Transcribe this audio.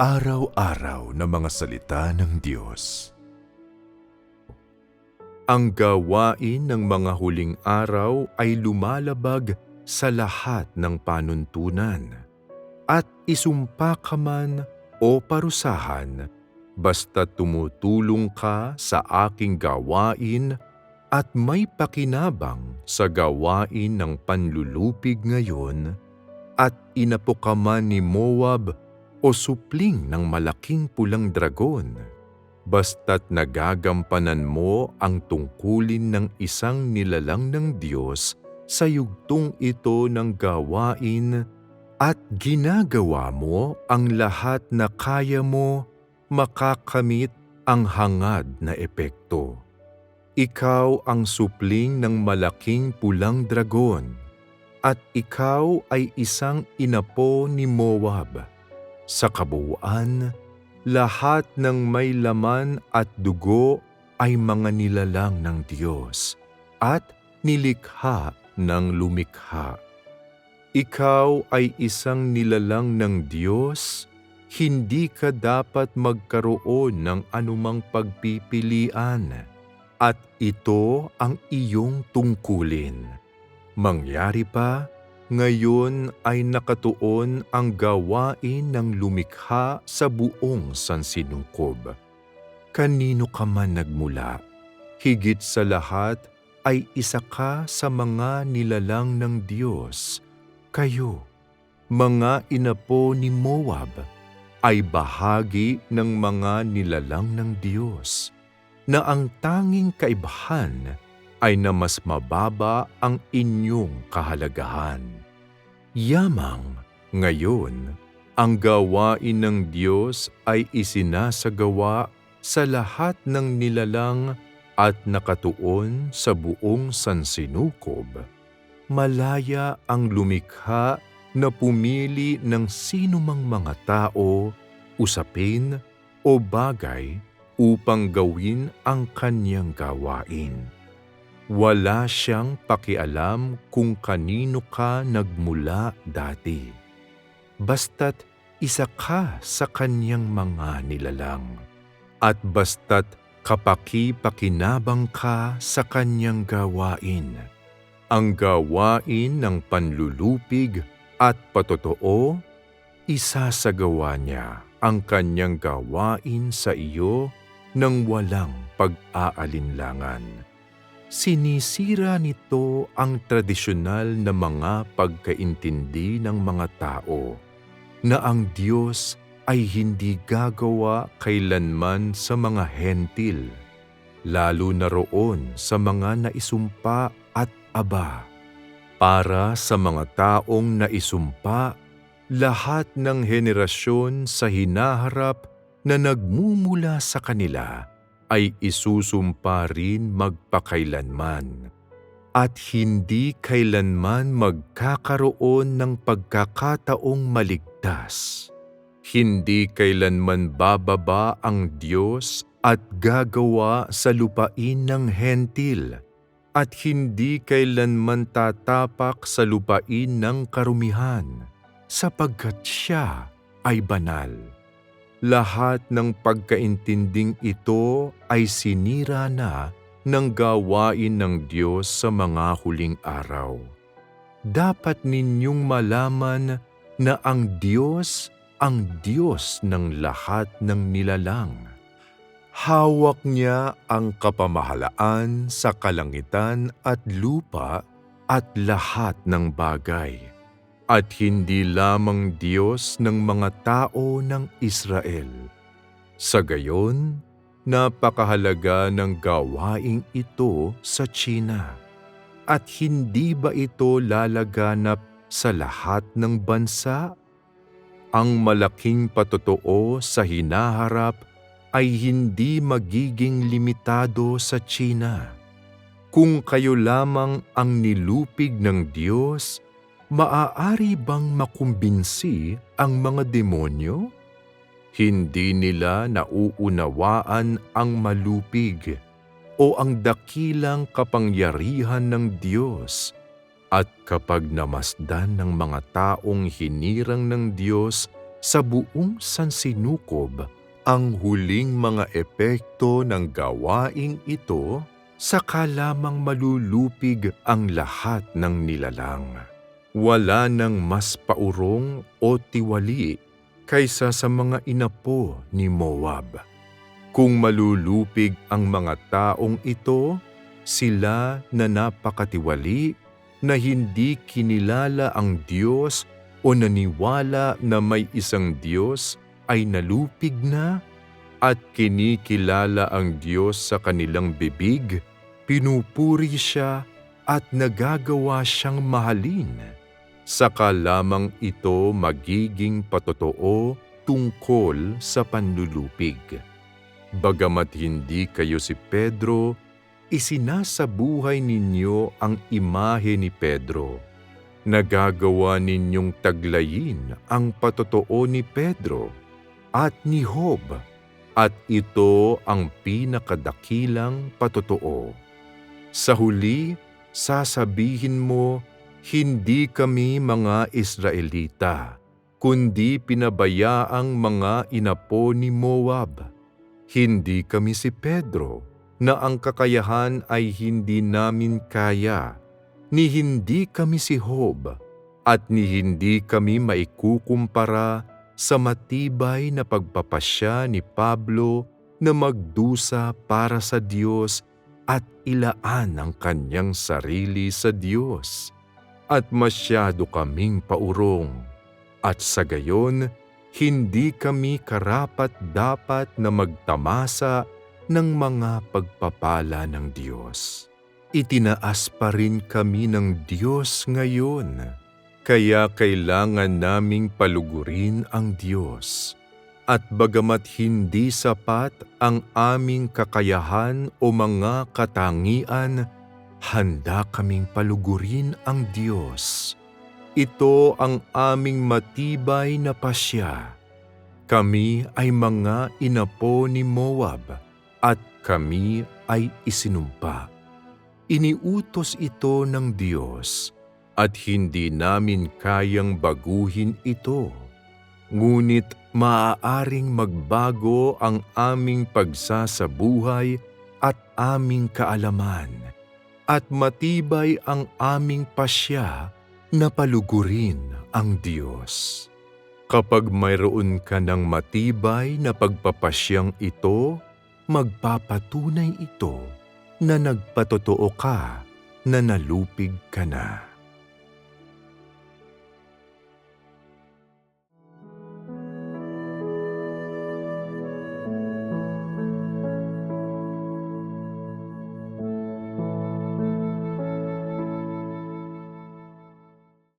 Pang-araw-araw na mga salita ng Diyos. Ang gawain ng mga huling araw ay lumalabag sa lahat ng panuntunan at isumpa ka man o parusahan basta tumutulong ka sa aking gawain at may pakinabang sa gawain ng panlulupig ngayon at inapo ni Moab o supling ng malaking pulang dragon, basta't nagagampanan mo ang tungkulin ng isang nilalang ng Diyos sa yugtong ito ng gawain at ginagawa mo ang lahat na kaya mo makakamit ang hangad na epekto. Ikaw ang supling ng malaking pulang dragon at ikaw ay isang inapo ni Moab. Sa kabuuan, lahat ng may laman at dugo ay mga nilalang ng Diyos at nilikha ng lumikha. Ikaw ay isang nilalang ng Diyos, hindi ka dapat magkaroon ng anumang pagpipilian at ito ang iyong tungkulin. Mangyari pa, ngayon ay nakatuon ang gawain ng lumikha sa buong sansinukob. Kanino ka man nagmula, higit sa lahat ay isa ka sa mga nilalang ng Diyos. Kayo, mga inapo ni Moab, ay bahagi ng mga nilalang ng Diyos, na ang tanging kaibahan ay na mas mababa ang inyong kahalagahan. Yamang, ngayon, ang gawain ng Diyos ay isinasagawa sa lahat ng nilalang at nakatuon sa buong sansinukob. Malaya ang lumikha na pumili ng sinumang mga tao, usapin o bagay upang gawin ang kanyang gawain wala siyang pakialam kung kanino ka nagmula dati. Basta't isa ka sa kanyang mga nilalang. At basta't kapaki-pakinabang ka sa kanyang gawain. Ang gawain ng panlulupig at patotoo, isasagawa niya ang kanyang gawain sa iyo ng walang pag-aalinlangan sinisira nito ang tradisyonal na mga pagkaintindi ng mga tao na ang Diyos ay hindi gagawa kailanman sa mga hentil, lalo na roon sa mga naisumpa at aba. Para sa mga taong naisumpa, lahat ng henerasyon sa hinaharap na nagmumula sa kanila ay isusumpa rin magpakailanman at hindi kailanman magkakaroon ng pagkakataong maligtas. Hindi kailanman bababa ang Diyos at gagawa sa lupain ng hentil at hindi kailanman tatapak sa lupain ng karumihan sapagkat siya ay banal. Lahat ng pagkaintinding ito ay sinira na ng gawain ng Diyos sa mga huling araw. Dapat ninyong malaman na ang Diyos ang Diyos ng lahat ng nilalang. Hawak niya ang kapamahalaan sa kalangitan at lupa at lahat ng bagay at hindi lamang Diyos ng mga tao ng Israel. Sa gayon, napakahalaga ng gawaing ito sa China. At hindi ba ito lalaganap sa lahat ng bansa? Ang malaking patotoo sa hinaharap ay hindi magiging limitado sa China. Kung kayo lamang ang nilupig ng Diyos, maaari bang makumbinsi ang mga demonyo? Hindi nila nauunawaan ang malupig o ang dakilang kapangyarihan ng Diyos at kapag namasdan ng mga taong hinirang ng Diyos sa buong sansinukob ang huling mga epekto ng gawaing ito, saka lamang malulupig ang lahat ng nilalang. Wala nang mas paurong o tiwali kaysa sa mga inapo ni Moab. Kung malulupig ang mga taong ito, sila na napakatiwali na hindi kinilala ang Diyos o naniwala na may isang Diyos ay nalupig na at kinikilala ang Diyos sa kanilang bibig, pinupuri siya at nagagawa siyang mahalin. Saka lamang ito magiging patotoo tungkol sa panlulupig. Bagamat hindi kayo si Pedro, isinasabuhay ninyo ang imahe ni Pedro. Nagagawa ninyong taglayin ang patotoo ni Pedro at ni Job at ito ang pinakadakilang patotoo. Sa huli, sasabihin mo, hindi kami mga Israelita, kundi pinabayaang mga inapo ni Moab. Hindi kami si Pedro, na ang kakayahan ay hindi namin kaya, ni hindi kami si Job, at ni hindi kami maikukumpara sa matibay na pagpapasya ni Pablo na magdusa para sa Diyos at ilaan ang kanyang sarili sa Diyos. At masyado kaming paurong. At sa gayon, hindi kami karapat-dapat na magtamasa ng mga pagpapala ng Diyos. Itinaas pa rin kami ng Diyos ngayon, kaya kailangan naming palugurin ang Diyos. At bagamat hindi sapat ang aming kakayahan o mga katangian, handa kaming palugurin ang Diyos. Ito ang aming matibay na pasya. Kami ay mga inapo ni Moab at kami ay isinumpa. Iniutos ito ng Diyos at hindi namin kayang baguhin ito. Ngunit maaaring magbago ang aming pagsasabuhay at aming kaalaman at matibay ang aming pasya na palugurin ang Diyos. Kapag mayroon ka ng matibay na pagpapasyang ito, magpapatunay ito na nagpatotoo ka na nalupig ka na.